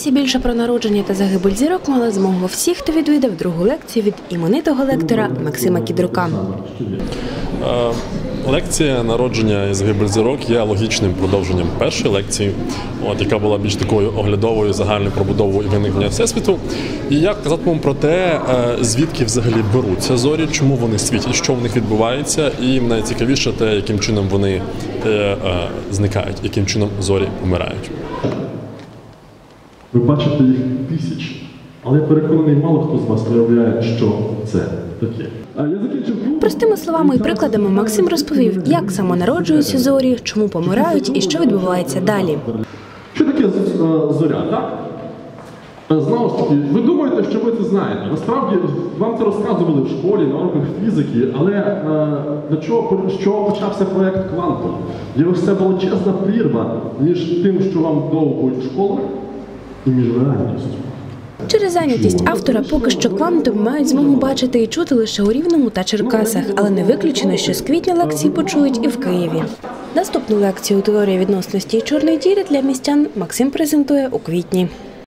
дізнатися більше про народження та загибель зірок мали змогу всі, хто відвідав другу лекцію від іменитого лектора Максима Кідрука. Е, Лекція народження і загибель зірок є логічним продовженням першої лекції, от, яка була більш такою оглядовою загальною пробудовою і виникнення всесвіту. І я казатиму про те, е, звідки взагалі беруться зорі, чому вони світять, що в них відбувається, і найцікавіше те, яким чином вони е, зникають, яким чином зорі помирають. Ви бачите їх тисячі, але я переконаний, мало хто з вас уявляє, що це таке. Простими словами і прикладами Максим розповів, як самонароджуються зорі, чому помирають і що відбувається далі. Що таке е, зоря, так? Е, Знову ж таки, ви думаєте, що ви це знаєте. Насправді вам це розказували в школі на уроках фізики, але е, для чого з чого почався проект Квантум? Є ось ця величезна прірва між тим, що вам довгують в школах, і між реальністю. Через зайнятість автора поки що квантум мають змогу бачити і чути лише у Рівному та Черкасах, але не виключено, що з квітня лекції почують і в Києві. Наступну лекцію теорія відносності і чорної діри для містян Максим презентує у квітні.